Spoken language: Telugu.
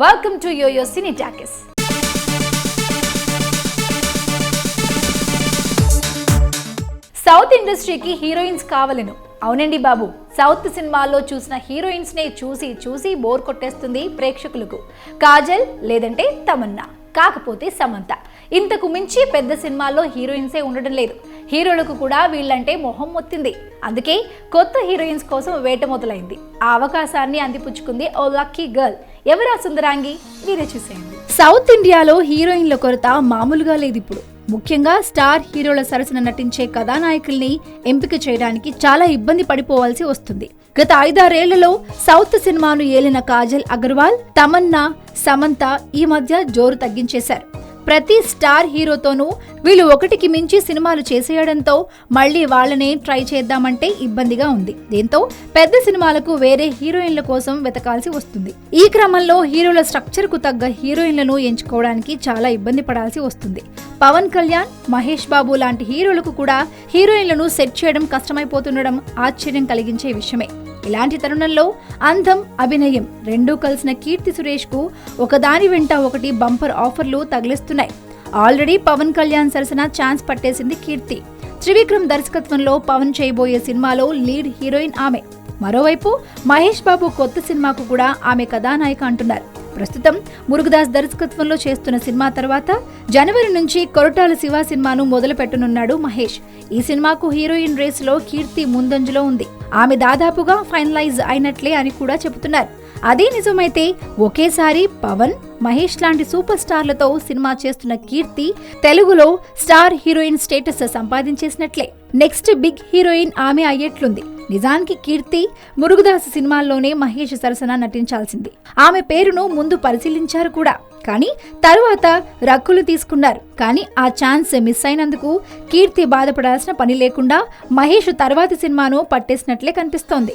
Welcome to YoYo Cine Talkies south ఇండస్ట్రీకి హీరోయిన్స్ కావలను. అవునండి బాబు. సౌత్ సినిమాల్లో చూసిన హీరోయిన్స్ నే చూసి చూసి బోర్ కొట్టేస్తుంది ప్రేక్షకులకు. కాజల్ లేదంటే తమన్నా. కాకపోతే సమంత. ఇంతకు మించి పెద్ద సినిమాల్లో హీరోయిన్సే ఉండడం లేదు. హీరోలకు కూడా వీళ్ళంటే మొహం మొత్తింది. అందుకే కొత్త హీరోయిన్స్ కోసం వేట మొదలైంది. ఆ అవకాశాన్ని అందిపుచ్చుకుంది ఓ లక్కీ గర్ల్. ఎవరా సుందరాంగి? మీరే చూసేయండి. సౌత్ ఇండియాలో హీరోయిన్ల కొరత మామూలుగా లేదు ఇప్పుడు. ముఖ్యంగా స్టార్ హీరోల సరసన నటించే కథానాయకుల్ని ఎంపిక చేయడానికి చాలా ఇబ్బంది పడిపోవాల్సి వస్తుంది. గత ఐదారేళ్ళలో సౌత్ సినిమాను ఏలిన కాజల్ అగర్వాల్ తమన్నా సమంత ఈ మధ్య జోరు తగ్గించేశారు. ప్రతి స్టార్ హీరోతోనూ వీళ్ళు ఒకటికి మించి సినిమాలు చేసేయడంతో మళ్ళీ వాళ్ళనే ట్రై చేద్దామంటే ఇబ్బందిగా ఉంది. దీంతో పెద్ద సినిమాలకు వేరే హీరోయిన్ల కోసం వెతకాల్సి వస్తుంది. ఈ క్రమంలో హీరోల స్ట్రక్చర్కు తగ్గ హీరోయిన్లను ఎంచుకోవడానికి చాలా ఇబ్బంది పడాల్సి వస్తుంది. పవన్ కళ్యాణ్ మహేష్ బాబు లాంటి హీరోలకు కూడా హీరోయిన్లను సెట్ చేయడం కష్టమైపోతుండడం ఆశ్చర్యం కలిగించే విషయమే. ఇలాంటి తరుణంలో అందం అభినయం రెండూ కలిసిన కీర్తి సురేష్కు ఒకదాని వెంట ఒకటి బంపర్ ఆఫర్లు తగిలిస్తున్నాయి. ఆల్రెడీ పవన్ కళ్యాణ్ సరసన ఛాన్స్ పట్టేసింది కీర్తి. త్రివిక్రమ్ దర్శకత్వంలో పవన్ చేయబోయే సినిమాలో లీడ్ హీరోయిన్ ఆమె. మరోవైపు మహేష్ బాబు కొత్త సినిమాకు కూడా ఆమె కథానాయిక అంటున్నారు. ప్రస్తుతం మురుగదాస్ దర్శకత్వంలో చేస్తున్న సినిమా తర్వాత జనవరి నుంచి కొరటాల శివ సినిమాను మొదలు పెట్టనున్నాడు మహేష్. ఈ సినిమాకు హీరోయిన్ రేసులో కీర్తి ముందంజలో ఉంది. ఆమె దాదాపుగా ఫైనలైజ్ అయినట్లే అని కూడా చెబుతున్నారు. అదే నిజమైతే ఒకేసారి పవన్ మహేష్ లాంటి సూపర్ స్టార్లతో సినిమా చేస్తున్న కీర్తి తెలుగులో స్టార్ హీరోయిన్ స్టేటస్ సంపాదించేసినట్లే. నెక్స్ట్ బిగ్ హీరోయిన్ ఆమె అయ్యేట్లుంది. నిజానికి కీర్తి మురుగుదాస్ సినిమాల్లోనే మహేష్ సరసన నటించాల్సింది. ఆమె పేరును ముందు పరిశీలించారు కూడా. కానీ తరువాత రక్కులు తీసుకున్నారు. కానీ ఆ ఛాన్స్ మిస్ అయినందుకు కీర్తి బాధపడాల్సిన పని లేకుండా మహేష్ తర్వాతి సినిమాను పట్టేసినట్లే కనిపిస్తోంది.